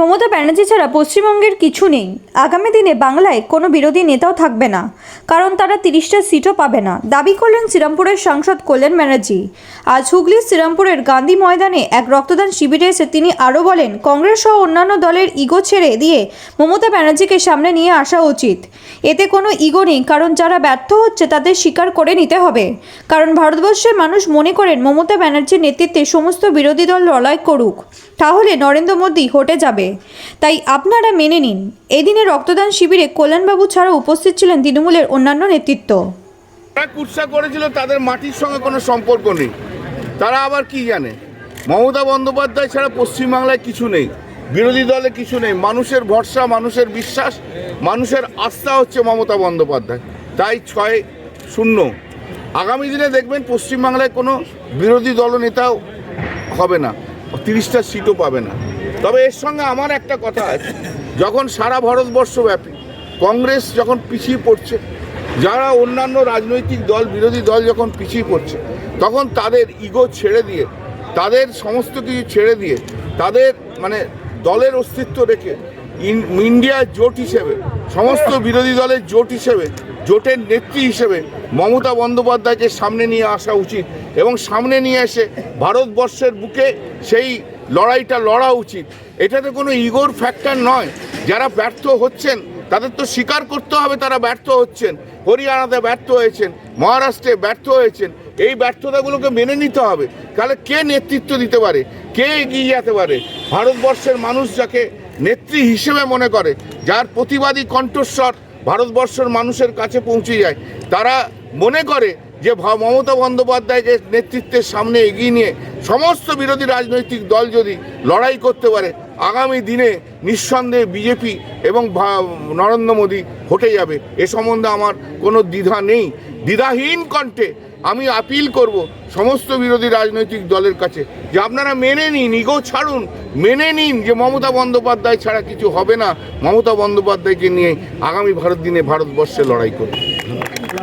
মমতা ব্যানার্জি ছাড়া পশ্চিমবঙ্গের কিছু নেই। আগামী দিনে বাংলায় কোনো বিরোধী নেতাও থাকবে না, কারণ তারা তিরিশটা সিটও পাবে না। দাবি করলেন শ্রীরামপুরের সাংসদ কল্যাণ ব্যানার্জি। আজ হুগলির শ্রীরামপুরের গান্ধী ময়দানে এক রক্তদান শিবিরে এসে তিনি আরও বলেন, কংগ্রেস সহ অন্যান্য দলের ইগো ছেড়ে দিয়ে মমতা ব্যানার্জিকে সামনে নিয়ে আসা উচিত। এতে কোনো ইগো নেই, কারণ যারা ব্যর্থ হচ্ছে তাদের স্বীকার করে নিতে হবে। কারণ ভারতবর্ষের মানুষ মনে করেন মমতা ব্যানার্জির নেতৃত্বে সমস্ত বিরোধী দল লড়াই করুক। তাহলে নরেন্দ্র মোদী হটে যাবে। তাই আপনারা মেনে নিন এদিনে রক্তদান শিবিরে কল্যাণবাবু ছাড়া উপস্থিত ছিলেন তৃণমূলের অন্যান্য নেতৃত্ব। কুৎসা করেছিল তাদের মাটির সঙ্গে কোনো সম্পর্ক নেই। তারা আবার কি জানে? মমতা বন্দ্যোপাধ্যায় ছাড়া পশ্চিমবাংলায় কিছু নেই, বিরোধী দলে কিছু নেই, মানুষের ভরসা, মানুষের বিশ্বাস, মানুষের আস্থা হচ্ছে মমতা বন্দ্যোপাধ্যায়। তাই ছয় শূন্য। আগামী দিনে দেখবেন পশ্চিমবাংলায় কোনো বিরোধী দলনেতাও হবে না, তিরিশটা সিটও পাবে না। তবে এর সঙ্গে আমার একটা কথা আছে। যখন সারা ভারতবর্ষব্যাপী কংগ্রেস যখন পিছিয়ে পড়ছে, যারা অন্যান্য রাজনৈতিক দল, বিরোধী দল যখন পিছিয়ে পড়ছে, তখন তাদের ইগো ছেড়ে দিয়ে, তাদের সমস্ত কিছু ছেড়ে দিয়ে, তাদের মানে দলের অস্তিত্ব রেখে, ইন- ইন্ডিয়া জোট হিসেবে, সমস্ত বিরোধী দলের জোট হিসেবে জোটের নেত্রী হিসেবে মমতা বন্দ্যোপাধ্যায়কে সামনে নিয়ে আসা উচিত এবং সামনে নিয়ে এসে ভারতবর্ষের বুকে সেই লড়াইটা লড়া উচিত। এটাতে কোনো ইগোর ফ্যাক্টর নয়। যারা ব্যর্থ হচ্ছেন, তাদের তো স্বীকার করতে হবে তারা ব্যর্থ হচ্ছেন। হরিয়ানাতে ব্যর্থ হয়েছেন, মহারাষ্ট্রে ব্যর্থ হয়েছেন। এই ব্যর্থতাগুলোকে মেনে নিতে হবে। তাহলে কে নেতৃত্ব দিতে পারে? কে এগিয়ে যেতে পারে? ভারতবর্ষের মানুষ যাকে নেত্রী হিসেবে মনে করে যার প্রতিবাদী কণ্ঠস্বর ভারতবর্ষের মানুষের কাছে পৌঁছে যায়, তারা মনে করে যে মমতা বন্দ্যোপাধ্যায়কে নেতৃত্বের সামনে এগিয়ে নিয়ে সমস্ত বিরোধী রাজনৈতিক দল যদি লড়াই করতে পারে আগামী দিনে নিঃসন্দেহে বিজেপি এবং নরেন্দ্র মোদী হটে যাবে। এ সম্বন্ধে আমার কোনো দ্বিধা নেই। দ্বিধাহীন কণ্ঠে আমি আপিল করব সমস্ত বিরোধী রাজনৈতিক দলের কাছে যে আপনারা মেনে নিন, ইগো ছাড়ুন, মেনে নিন যে মমতা বন্দ্যোপাধ্যায় ছাড়া কিছু হবে না। মমতা বন্দ্যোপাধ্যায়কে নিয়ে আগামী ভারত দিনে ভারতবর্ষে লড়াই করুন